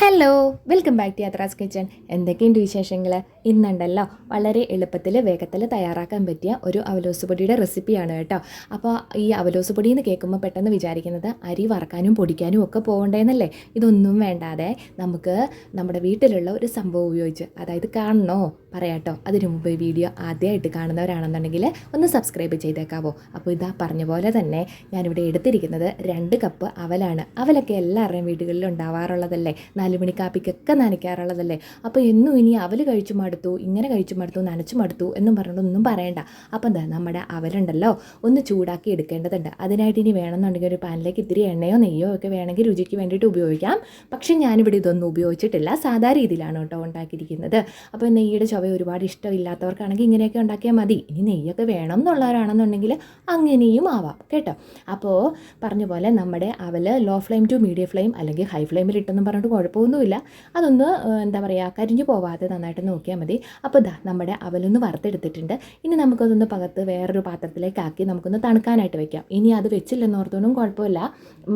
Hello welcome back to Yathras kitchen എന്തൊക്കെയുണ്ട് വിശേഷങ്ങൾ ഇന്നുണ്ടല്ലോ വളരെ എളുപ്പത്തിൽ വേഗത്തിൽ തയ്യാറാക്കാൻ പറ്റിയ ഒരു അവലോസ് പൊടിയുടെ റെസിപ്പിയാണ് കേട്ടോ. അപ്പോൾ ഈ അവലോസ് പൊടി എന്ന് കേൾക്കുമ്പോൾ പെട്ടെന്ന് വിചാരിക്കുന്നത് അരി വറക്കാനും പൊടിക്കാനും ഒക്കെ പോകണ്ടേന്നല്ലേ? ഇതൊന്നും വേണ്ടാതെ നമുക്ക് നമ്മുടെ വീട്ടിലുള്ള ഒരു സംഭവം ഉപയോഗിച്ച് അതായത് കാണണോ? പറയാട്ടോ. അതിനു മുമ്പ് വീഡിയോ ആദ്യമായിട്ട് കാണുന്നവരാണെന്നുണ്ടെങ്കിൽ ഒന്ന് സബ്സ്ക്രൈബ് ചെയ്തേക്കാവോ. അപ്പോൾ ഇതാ പറഞ്ഞ പോലെ തന്നെ ഞാനിവിടെ എടുത്തിരിക്കുന്നത് രണ്ട് കപ്പ് അവലാണ്. അവലൊക്കെ എല്ലാവരുടെയും വീടുകളിൽ ഉണ്ടാവാറുള്ളതല്ലേ? നാല് മണി കാപ്പിക്കൊക്കെ നനയ്ക്കാറുള്ളതല്ലേ? അപ്പോൾ എന്നും ഇനി അവൽ കഴിച്ചു മടുത്തു ഇങ്ങനെ കഴിച്ചു മടുത്തു നനച്ചു മടുത്തു എന്നും പറഞ്ഞിട്ടൊന്നും പറയണ്ട. അപ്പം എന്താ നമ്മുടെ അവലുണ്ടല്ലോ ഒന്ന് ചൂടാക്കി എടുക്കേണ്ടതുണ്ട്. അതിനായിട്ട് ഇനി വേണമെന്നുണ്ടെങ്കിൽ ഒരു പാനിലേക്ക് ഇത്തിരി എണ്ണയോ നെയ്യോ ഒക്കെ വേണമെങ്കിൽ രുചിക്ക് വേണ്ടിയിട്ട് ഉപയോഗിക്കാം. പക്ഷേ ഞാനിവിടെ ഇതൊന്നും ഉപയോഗിച്ചിട്ടില്ല. സാധാ രീതിയിലാണ് കേട്ടോ ഉണ്ടാക്കിയിരിക്കുന്നത്. അപ്പോൾ നെയ്യുടെ ചുവ ഒരുപാട് ഇഷ്ടമില്ലാത്തവർക്കാണെങ്കിൽ ഇങ്ങനെയൊക്കെ ഉണ്ടാക്കിയാൽ മതി. ഇനി നെയ്യൊക്കെ വേണം എന്നുള്ളവരാണെന്നുണ്ടെങ്കിൽ അങ്ങനെയും ആവാം. കേട്ടോ? അപ്പോൾ പറഞ്ഞ പോലെ നമ്മുടെ അവൽ low flame to medium flame അല്ലെങ്കിൽ ഹൈ ഫ്ലെയിമിൽ ഇട്ടെന്നും പറഞ്ഞിട്ട് കുഴപ്പമൊന്നുമില്ല അതൊന്ന് എന്താ പറയുക കരിഞ്ഞു പോവാതെ നന്നായിട്ട് നോക്കിയാൽ മതി. അപ്പോൾ ഇതാ നമ്മുടെ അവലൊന്ന് വറുത്തെടുത്തിട്ടുണ്ട്. ഇനി നമുക്കതൊന്ന് പകർത്ത് വേറൊരു പാത്രത്തിലേക്ക് ആക്കി നമുക്കൊന്ന് തണുക്കാനായിട്ട് വെക്കാം. ഇനി അത് വെച്ചില്ലെന്ന് ഓർത്തൊന്നും കുഴപ്പമില്ല.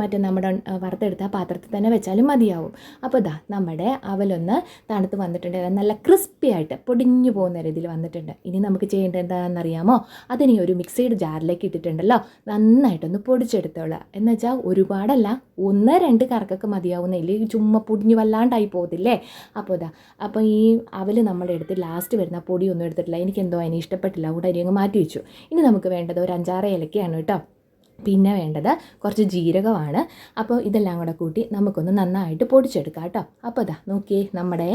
മറ്റേ നമ്മുടെ വറുത്തെടുത്ത പാത്രത്തിൽ തന്നെ വെച്ചാലും മതിയാവും. അപ്പോൾ ഇതാ നമ്മുടെ അവലൊന്ന് തണുത്ത് വന്നിട്ടുണ്ട്. നല്ല ക്രിസ്പി ആയിട്ട് പൊടിഞ്ഞു പോകുന്ന രീതിയിൽ വന്നിട്ടുണ്ട്. ഇനി നമുക്ക് ചെയ്യേണ്ടത് എന്താണെന്നറിയാമോ? അതിനി ഒരു മിക്സിയുടെ ജാറിലേക്ക് ഇട്ടിട്ടുണ്ടല്ലോ. നന്നായിട്ടൊന്ന് പൊടിച്ചെടുത്തോളാം എന്ന് വെച്ചാൽ ഒരുപാടല്ല ഒന്ന് രണ്ട് കറക്കൊക്കെ മതിയാവുന്ന ഇല്ലെങ്കിൽ ചുമ്മാ പൊടിഞ്ഞ് വല്ലാണ്ടായി പോകത്തില്ലേ? അപ്പോൾ ഇതാ അപ്പോൾ ഈ അവൽ നമ്മുടെ അടുത്ത് ലാസ്റ്റ് വരുന്ന പൊടിയൊന്നും എടുത്തിട്ടില്ല. എനിക്കെന്തോ അതിനെ ഇഷ്ടപ്പെട്ടില്ല. ഉടനെ അങ്ങ് മാറ്റി വെച്ചു. ഇനി നമുക്ക് വേണ്ടത് ഒരു അഞ്ചാറ് ഏലക്കയാണ് കേട്ടോ. പിന്നെ വേണ്ടത് കുറച്ച് ജീരകമാണ്. അപ്പോൾ ഇതെല്ലാം കൂടെ കൂട്ടി നമുക്കൊന്ന് നന്നായിട്ട് പൊടിച്ചെടുക്കാം കേട്ടോ. അപ്പോൾ ഇതാ നോക്കിയേ നമ്മുടെ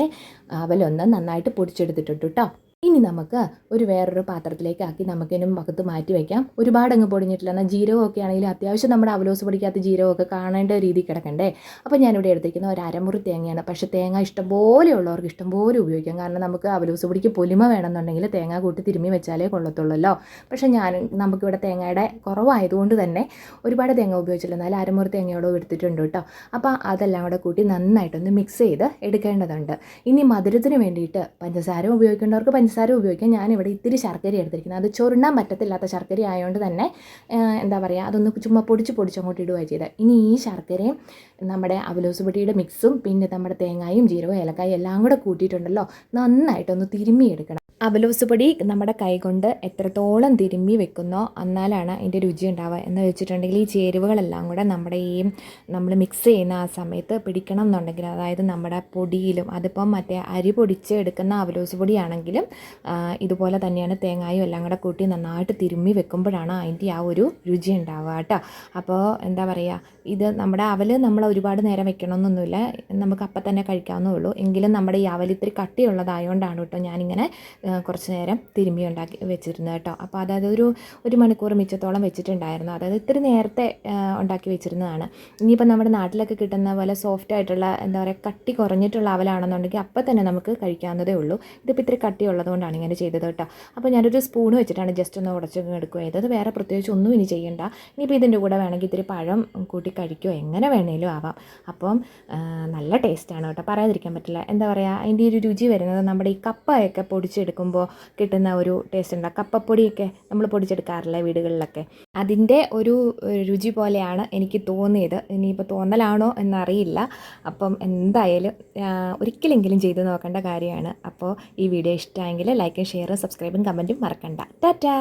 അവലൊന്ന് നന്നായിട്ട് പൊടിച്ചെടുത്തിട്ടുണ്ട് കേട്ടോ. ഇനി നമുക്ക് ഒരു വേറൊരു പാത്രത്തിലേക്ക് ആക്കി നമുക്കിനും പകത്ത് മാറ്റി വയ്ക്കാം ഒരുപാട് അങ്ങ് പൊടിഞ്ഞിട്ടില്ല. എന്നാൽ ജീരകമൊക്കെ ആണെങ്കിലും അത്യാവശ്യം നമ്മുടെ അവലോസ് പൊടിക്കകത്ത് ജീരകമൊക്കെ കാണേണ്ട രീതി കിടക്കണ്ടേ? അപ്പോൾ ഞാനിവിടെ എടുത്തിരിക്കുന്ന ഒരു അരമുറി തേങ്ങയാണ്. പക്ഷേ തേങ്ങ ഇഷ്ടംപോലെ ഉള്ളവർക്ക് ഇഷ്ടംപോലെ ഉപയോഗിക്കാം. കാരണം നമുക്ക് അവലോസ് പൊടിക്ക് പൊലിമ വേണമെന്നുണ്ടെങ്കിൽ തേങ്ങ കൂട്ടി തിരുമ്മി വെച്ചാലേ കൊള്ളത്തുള്ളല്ലോ. പക്ഷേ ഞാൻ നമുക്കിവിടെ തേങ്ങയുടെ കുറവായതുകൊണ്ട് തന്നെ ഒരുപാട് തേങ്ങ ഉപയോഗിച്ചില്ല എന്നാലും അരമുറി തേങ്ങയോടെ എടുത്തിട്ടുണ്ട് കേട്ടോ. അപ്പോൾ അതെല്ലാം കൂടെ കൂട്ടി നന്നായിട്ടൊന്ന് മിക്സ് ചെയ്ത് എടുക്കേണ്ടതുണ്ട്. ഇനി മധുരത്തിന് വേണ്ടിയിട്ട് പഞ്ചസാര ഉപയോഗിക്കേണ്ടവർക്ക് പഞ്ചസാര ഉപയോഗിക്കാം ഞാനിവിടെ ഇത്തിരി ശർക്കര എടുത്തിരിക്കുന്നത്. അത് ചൊരുണ്ണാൻ പറ്റത്തില്ലാത്ത ശർക്കര ആയതുകൊണ്ട് തന്നെ എന്താ പറയുക അതൊന്ന് ചുമ്മാ പൊടിച്ച് പൊടിച്ച് അങ്ങോട്ട് ഇടുകയാണ് ചെയ്തത് ഇനി ഈ ശർക്കരയും നമ്മുടെ അവലോസ് പൊടിയുടെ മിക്സും പിന്നെ നമ്മുടെ തേങ്ങായും ജീരകവും ഏലക്കായും എല്ലാം കൂടെ കൂട്ടിയിട്ടുണ്ടല്ലോ നന്നായിട്ടൊന്ന് തിരുമ്മിയെടുക്കണം. അവലോസ് പൊടി നമ്മുടെ കൈകൊണ്ട് എത്രത്തോളം തിരുമ്മി വെക്കുന്നോ എന്നാലാണ് അതിന്റെ രുചി ഉണ്ടാവുക. എന്ന് വെച്ചിട്ടുണ്ടെങ്കിൽ ഈ ചേരുവകളെല്ലാം കൂടെ നമ്മുടെ ഈ നമ്മൾ മിക്സ് ചെയ്യുന്ന ആ സമയത്ത് പിടിക്കണം എന്നുണ്ടെങ്കിൽ അതായത് നമ്മുടെ പൊടിയിലും അതിപ്പം മറ്റേ അരി പൊടിച്ച് എടുക്കുന്ന അവലോസ് പൊടിയാണെങ്കിലും ഇതുപോലെ തന്നെയാണ് തേങ്ങായും എല്ലാം കൂടെ കൂട്ടി നന്നായിട്ട് തിരുമ്മി വെക്കുമ്പോഴാണ് അതിന്റെ ആ ഒരു രുചി ഉണ്ടാവുക കേട്ടോ. അപ്പോൾ എന്താ പറയുക ഇത് നമ്മുടെ അവൽ നമ്മൾ ഒരുപാട് നേരം വെക്കണമെന്നൊന്നുമില്ല. നമുക്ക് അപ്പം തന്നെ കഴിക്കാവുന്നേ ഉള്ളൂ. എങ്കിലും നമ്മുടെ ഈ അവൽ ഇത്തിരി കട്ടിയുള്ളതായതുകൊണ്ടാണ് കേട്ടോ ഞാനിങ്ങനെ കുറച്ച് നേരം തിരുമ്പി ഉണ്ടാക്കി വെച്ചിരുന്നത് കേട്ടോ. അപ്പോൾ അതായത് ഒരു ഒരു മണിക്കൂർ മിച്ചത്തോളം വെച്ചിട്ടുണ്ടായിരുന്നു. അതായത് ഇത്തിരി നേരത്തെ ഉണ്ടാക്കി വെച്ചിരുന്നതാണ്. ഇനിയിപ്പോൾ നമ്മുടെ നാട്ടിലൊക്കെ കിട്ടുന്ന പോലെ സോഫ്റ്റ് ആയിട്ടുള്ള എന്താ പറയുക കട്ടി കുറഞ്ഞിട്ടുള്ള അവലാണെന്നുണ്ടെങ്കിൽ അപ്പം തന്നെ നമുക്ക് കഴിക്കാവുന്നതേ ഉള്ളൂ. ഇതിപ്പോൾ ഇത്തിരി കട്ടി ഉള്ളതുകൊണ്ടാണ് ഇങ്ങനെ ചെയ്തത് കേട്ടോ. അപ്പോൾ ഞാനൊരു സ്പൂൺ വെച്ചിട്ടാണ് ജസ്റ്റ് ഒന്ന് ഉടച്ച് എടുക്കുക ചെയ്തത് വേറെ പ്രത്യേകിച്ച് ഒന്നും ഇനി ചെയ്യണ്ട. ഇനിയിപ്പോൾ ഇതിന്റെ കൂടെ വേണമെങ്കിൽ ഇത്തിരി പഴം കൂട്ടി കഴിക്കുകയോ എങ്ങനെ വേണേലും ആവാം. അപ്പം നല്ല ടേസ്റ്റാണ് കേട്ടോ. പറയാതിരിക്കാൻ പറ്റില്ല. എന്താ പറയുക അതിന്റെ ഒരു രുചി വരുന്നത് നമ്മുടെ ഈ കപ്പയൊക്കെ പൊടിച്ചെടുക്കുമ്പോൾ കിട്ടുന്ന ഒരു ടേസ്റ്റ് ഉണ്ട്. കപ്പപ്പൊടിയൊക്കെ നമ്മൾ പൊടിച്ചെടുക്കാറില്ലേ വീടുകളിലൊക്കെ. അതിന്റെ ഒരു രുചി പോലെയാണ് എനിക്ക് തോന്നിയത്. ഇനിയിപ്പോൾ തോന്നലാണോ എന്നറിയില്ല. അപ്പം എന്തായാലും ഒരിക്കലെങ്കിലും ചെയ്തു നോക്കേണ്ട കാര്യമാണ്. അപ്പോൾ ഈ വീഡിയോ ഇഷ്ടമായെങ്കിൽ ലൈക്കും ഷെയറും സബ്സ്ക്രൈബും കമന്റും മറക്കണ്ട. ടാറ്റാ!